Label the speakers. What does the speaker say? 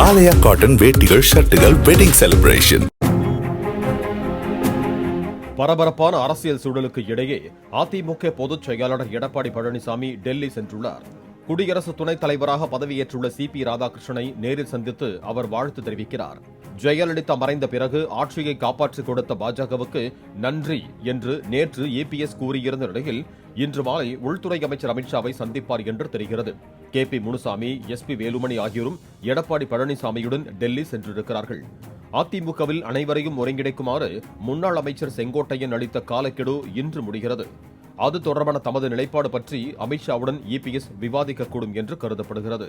Speaker 1: ஆலயா cotton வேட்டிகள் ஷர்ட்டுகள் wedding celebration
Speaker 2: பரபரப்பான அரசியல் சூழலுக்கு இடையே அதிமுக பொதுச் செயலாளர் எடப்பாடி பழனிசாமி டெல்லி சென்றுள்ளார். குடியரசு துணைத் தலைவராக பதவியேற்றுள்ள சி பி ராதாகிருஷ்ணனை நேரில் சந்தித்து அவர் வாழ்த்து தெரிவிக்கிறார். ஜெயலலிதா மறைந்த பிறகு ஆட்சியை காப்பாற்றிக் கொடுத்த பாஜகவுக்கு நன்றி என்று நேற்று ஏபிஎஸ் கூறியிருந்த நிலையில் இன்று மாலை உள்துறை அமைச்சர் அமித்ஷாவை சந்திப்பார் என்று தெரிகிறது. K P Munusamy S P Velumani ஆகியோரும் எடப்பாடி பழனிசாமியுடன் டெல்லி சென்றிருக்கிறார்கள். அதிமுகவில் அனைவரையும் ஒருங்கிணைக்குமாறு முன்னாள் அமைச்சர் செங்கோட்டையன் அளித்த காலக்கெடு இன்று முடிகிறது. அது தொடர்பான தமது நிலைப்பாடு பற்றி அமித்ஷாவுடன் இபிஎஸ் விவாதிக்கக்கூடும் என்று கருதப்படுகிறது.